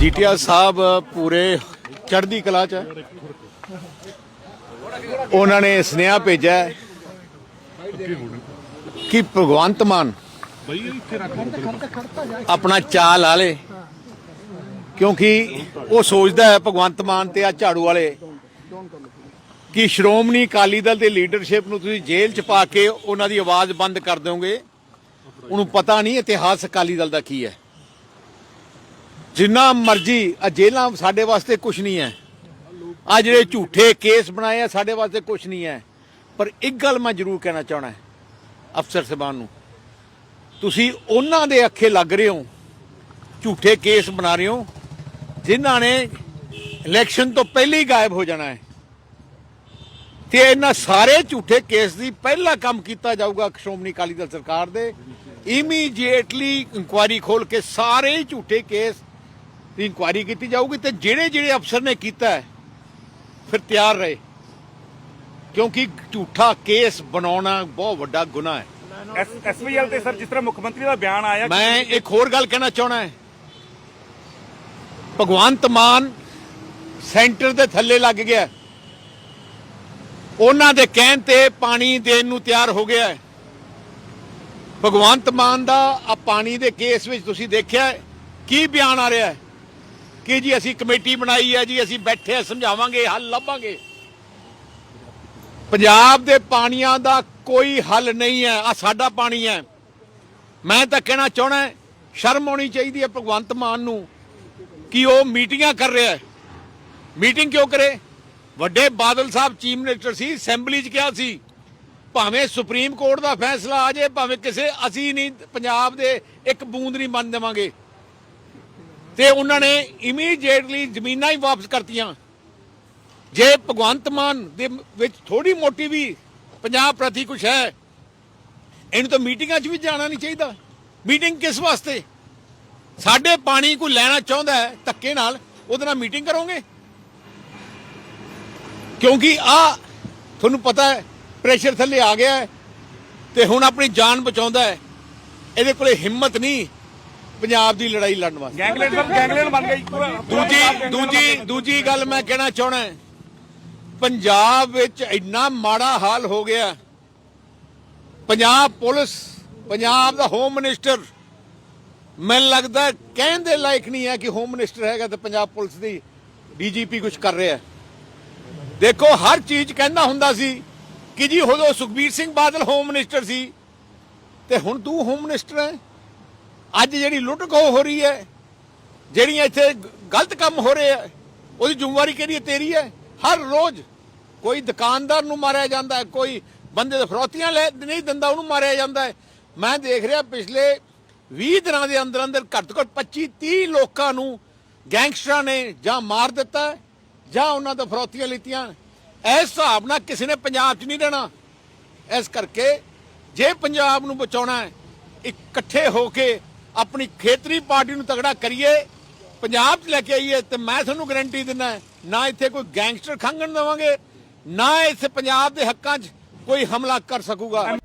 ਜੀਟੀਆਰ ਸਾਹਿਬ ਪੂਰੇ ਚੜ੍ਹਦੀ ਕਲਾ ਚ ਉਹਨਾਂ ਨੇ ਸੁਨੇਹਾ ਭੇਜਿਆ ਕਿ ਭਗਵੰਤ ਮਾਨ ਆਪਣਾ ਚਾਲ ਲਾ ਲੇ, ਕਿਉਂਕਿ ਉਹ ਸੋਚਦਾ ਹੈ ਭਗਵੰਤ ਮਾਨ ਤੇ ਆ ਝਾੜੂ ਵਾਲੇ ਕਿ ਸ਼੍ਰੋਮਣੀ ਅਕਾਲੀ ਦਲ ਦੇ ਲੀਡਰਸ਼ਿਪ ਨੂੰ ਤੁਸੀਂ ਜੇਲ੍ਹ ਚ ਪਾ ਕੇ ਉਹਨਾਂ ਦੀ ਆਵਾਜ਼ ਬੰਦ ਕਰ ਦਿਓਗੇ। ਉਹਨੂੰ ਪਤਾ ਨਹੀਂ ਇਤਿਹਾਸ ਅਕਾਲੀ ਦਲ ਦਾ ਕੀ ਹੈ। ਜਿੰਨਾ ਮਰਜ਼ੀ ਆ ਜੇਲਾਂ ਸਾਡੇ ਵਾਸਤੇ ਕੁਝ ਨਹੀਂ ਹੈ। ਆ ਜਿਹੜੇ ਝੂਠੇ ਕੇਸ ਬਣਾਏ ਆ, ਸਾਡੇ ਵਾਸਤੇ ਕੁਝ ਨਹੀਂ ਹੈ। ਪਰ ਇੱਕ ਗੱਲ ਮੈਂ ਜ਼ਰੂਰ ਕਹਿਣਾ ਚਾਹਣਾ ਅਫਸਰ ਸਾਹਿਬਾਨ ਨੂੰ। ਤੁਸੀਂ ਉਹਨਾਂ ਦੇ ਅੱਖੇ ਲੱਗ ਰਹੇ ਹੋ, ਝੂਠੇ ਕੇਸ ਬਣਾ ਰਹੇ ਹੋ, ਜਿਨ੍ਹਾਂ ਨੇ ਇਲੈਕਸ਼ਨ ਤੋਂ ਪਹਿਲੇ ਹੀ ਗਾਇਬ ਹੋ ਜਾਣਾ ਹੈ। ਤੇ ਇਹਨਾਂ ਸਾਰੇ ਝੂਠੇ ਕੇਸ ਦੀ ਪਹਿਲਾ ਕੰਮ ਕੀਤਾ ਜਾਊਗਾ ਸ਼੍ਰੋਮਣੀ ਅਕਾਲੀ ਦਲ ਸਰਕਾਰ ਦੇ। ਇਮੀਡੀਏਟਲੀ ਇਨਕੁਆਇਰੀ ਖੋਲ ਕੇ ਸਾਰੇ ਝੂਠੇ ਕੇਸ ਦੀ ਇਨਕੁਆਇਰੀ ਕੀਤੀ ਜਾਊਗੀ ਤੇ ਜਿਹੜੇ ਜਿਹੜੇ ਅਫਸਰ ਨੇ ਕੀਤਾ ਹੈ, ਫਿਰ ਤਿਆਰ ਰਹੇ ਕਿਉਂਕਿ ਝੂਠਾ ਕੇਸ ਬਣਾਉਣਾ ਬਹੁਤ ਵੱਡਾ ਗੁਨਾਹ ਹੈ ਐਸਪੀਐਲ ਤੇ ਸਰ ਜਿਸ ਤਰ੍ਹਾਂ ਮੁੱਖ ਮੰਤਰੀ ਦਾ ਬਿਆਨ ਆਇਆ ਮੈਂ ਇੱਕ ਹੋਰ ਗੱਲ ਕਹਿਣਾ ਚਾਹਣਾ ਹੈ ਭਗਵੰਤ ਮਾਨ ਸੈਂਟਰ ਦੇ ਥੱਲੇ ਲੱਗ ਗਿਆ। ਉਹਨਾਂ ਦੇ ਕਹਿਣ ਤੇ ਪਾਣੀ ਦੇਣ ਨੂੰ ਤਿਆਰ ਹੋ ਗਿਆ ਹੈ। ਭਗਵੰਤ ਮਾਨ ਦਾ ਆ ਪਾਣੀ ਦੇ ਕੇਸ ਵਿੱਚ ਤੁਸੀਂ ਦੇਖਿਆ ਕੀ ਬਿਆਨ ਆ ਰਿਹਾ ਹੈ ਕਿ ਜੀ ਅਸੀਂ ਕਮੇਟੀ ਬਣਾਈ ਹੈ ਜੀ, ਅਸੀਂ ਬੈਠੇ ਆ ਸਮਝਾਵਾਂਗੇ, ਹੱਲ ਲੱਭਾਂਗੇ। ਪੰਜਾਬ ਦੇ ਪਾਣੀਆਂ ਦਾ ਕੋਈ ਹੱਲ ਨਹੀਂ ਹੈ ਆ ਸਾਡਾ ਪਾਣੀ ਹੈ। ਮੈਂ ਤਾਂ ਕਹਿਣਾ ਚਾਹਣਾ ਸ਼ਰਮ ਆਉਣੀ ਚਾਹੀਦੀ ਹੈ ਭਗਵੰਤ ਮਾਨ ਨੂੰ ਕਿ ਉਹ ਮੀਟਿੰਗਾਂ ਕਰ ਰਿਹਾ ਹੈ। ਮੀਟਿੰਗ ਕਿਉਂ ਕਰੇ? ਵੱਡੇ ਬਾਦਲ ਸਾਹਿਬ ਚੀਫ ਮਿਨਿਸਟਰ ਸੀ, ਅਸੈਂਬਲੀ 'ਚ ਕਿਹਾ ਸੀ, ਭਾਵੇਂ ਸੁਪਰੀਮ ਕੋਰਟ ਦਾ ਫੈਸਲਾ ਆ ਜਾਏ, ਭਾਵੇਂ ਕਿਸੇ ਅਸੀਂ ਨਹੀਂ, ਪੰਜਾਬ ਦੇ ਇੱਕ ਬੂੰਦ ਨਹੀਂ ਮੰਨ ਦੇਵਾਂਗੇ। ਤੇ ਉਹਨਾਂ ਨੇ ਇਮੀਡੀਏਟਲੀ ਜ਼ਮੀਨਾਂ ਹੀ ਵਾਪਸ ਕਰਤੀਆਂ। ਜੇ ਭਗਵੰਤ ਮਾਨ ਦੇ ਵਿੱਚ ਥੋੜੀ ਮੋਟੀ ਵੀ ਪੰਜਾਬ ਪ੍ਰਤੀ ਕੁਝ ਹੈ, ਇਹਨੂੰ ਤਾਂ ਮੀਟਿੰਗਾਂ 'ਚ ਵੀ ਜਾਣਾ ਨਹੀਂ ਚਾਹੀਦਾ। ਮੀਟਿੰਗ ਕਿਸ ਵਾਸਤੇ? ਸਾਡੇ ਪਾਣੀ ਕੋਈ ਲੈਣਾ ਚਾਹੁੰਦਾ ਹੈ ਧੱਕੇ ਨਾਲ, ਉਹਦੇ ਨਾਲ ਮੀਟਿੰਗ ਕਰੋਗੇ? ਕਿਉਂਕਿ ਆ ਤੁਹਾਨੂੰ ਪਤਾ ਹੈ, ਪ੍ਰੈਸ਼ਰ ਥੱਲੇ ਆ ਗਿਆ ਹੈ ਤੇ ਹੁਣ ਆਪਣੀ ਜਾਨ ਬਚਾਉਂਦਾ ਹੈ। ਇਹਦੇ ਕੋਲੇ ਹਿੰਮਤ ਨਹੀਂ। ਪੰਜਾਬ ਦੀ ਲੜਾਈ ਲੜਨ ਵਾਸਤੇ। ਗੈਂਗਲੈਂਡ ਸਰ ਗੈਂਗਲੈਂਡ ਬਣ ਗਈ। ਦੂਜੀ ਦੂਜੀ ਦੂਜੀ ਗੱਲ ਮੈਂ ਕਹਿਣਾ ਚਾਹਣਾ ਪੰਜਾਬ ਵਿੱਚ ਇੰਨਾ ਮਾੜਾ ਹਾਲ ਹੋ ਗਿਆ ਪੰਜਾਬ ਪੁਲਿਸ ਪੰਜਾਬ ਦਾ ਹੋਮ ਮਿਨਿਸਟਰ ਮੈਨੂੰ ਲੱਗਦਾ ਕਹਿਣ ਦੇ ਲਾਇਕ ਨਹੀਂ ਹੈ ਕਿ ਹੋਮ ਮਿਨਿਸਟਰ ਹੈਗਾ ਤੇ ਪੰਜਾਬ ਪੁਲਿਸ ਦੀ ਡੀਜੀਪੀ ਕੁਝ ਕਰ ਰਿਹਾ ਦੇਖੋ ਹਰ ਚੀਜ਼ ਕਹਿੰਦਾ ਹੁੰਦਾ ਸੀ ਕਿ ਜੀ ਉਦੋਂ ਸੁਖਬੀਰ ਸਿੰਘ ਬਾਦਲ ਹੋਮ ਮਿਨਿਸਟਰ ਸੀ ਤੇ ਹੁਣ ਤੂੰ ਹੋਮ ਮਿਨਿਸਟਰ ਹੈ। ਅੱਜ ਜਿਹੜੀ ਲੁੱਟ ਖੋਹ ਹੋ ਰਹੀ ਹੈ, ਜਿਹੜੀਆਂ ਇੱਥੇ ਗਲਤ ਕੰਮ ਹੋ ਰਹੇ ਆ ਉਹਦੀ ਜ਼ਿੰਮੇਵਾਰੀ ਕਿਹੜੀ ਹੈ? ਤੇਰੀ ਹੈ। ਹਰ ਰੋਜ਼ ਕੋਈ ਦੁਕਾਨਦਾਰ ਨੂੰ ਮਾਰਿਆ ਜਾਂਦਾ ਹੈ, ਕੋਈ ਬੰਦੇ ਦੇ ਫਰੋਤੀਆਂ ਲੈ ਨਹੀਂ ਦਿੰਦਾ, ਉਹਨੂੰ ਮਾਰਿਆ ਜਾਂਦਾ ਹੈ। ਮੈਂ ਦੇਖ ਰਿਹਾ ਪਿਛਲੇ 20 ਦਿਨਾਂ ਦੇ ਅੰਦਰ ਅੰਦਰ ਘੱਟ ਤੋਂ ਘੱਟ 25 30 ਲੋਕਾਂ ਨੂੰ ਗੈਂਗਸਟਰਾਂ ਨੇ ਜਾਂ ਮਾਰ ਦਿੱਤਾ ਜਾਂ ਉਹਨਾਂ ਤੋਂ ਫਰੋਤੀਆਂ ਲਿੱਤੀਆਂ ਇਸ ਹਿਸਾਬ ਨਾਲ ਕਿਸੇ ਨੇ ਪੰਜਾਬ 'ਚ ਨਹੀਂ ਰਹਿਣਾ। ਇਸ ਕਰਕੇ ਜੇ ਪੰਜਾਬ ਨੂੰ ਬਚਾਉਣਾ ਹੈ, ਇਕੱਠੇ ਹੋ ਕੇ ਆਪਣੀ ਖੇਤਰੀ ਪਾਰਟੀ ਨੂੰ ਤਗੜਾ ਕਰੀਏ, ਪੰਜਾਬ 'ਚ ਲੈ ਕੇ ਆਈਏ, ਤੇ ਮੈਂ ਤੁਹਾਨੂੰ ਗਾਰੰਟੀ ਦਿੰਦਾ, ਨਾ ਇੱਥੇ ਕੋਈ ਗੈਂਗਸਟਰ ਖੰਗਣ ਦੇਵਾਂਗੇ, ਨਾ ਇੱਥੇ ਪੰਜਾਬ ਦੇ ਹੱਕਾਂ 'ਚ ਕੋਈ ਹਮਲਾ ਕਰ ਸਕੂਗਾ।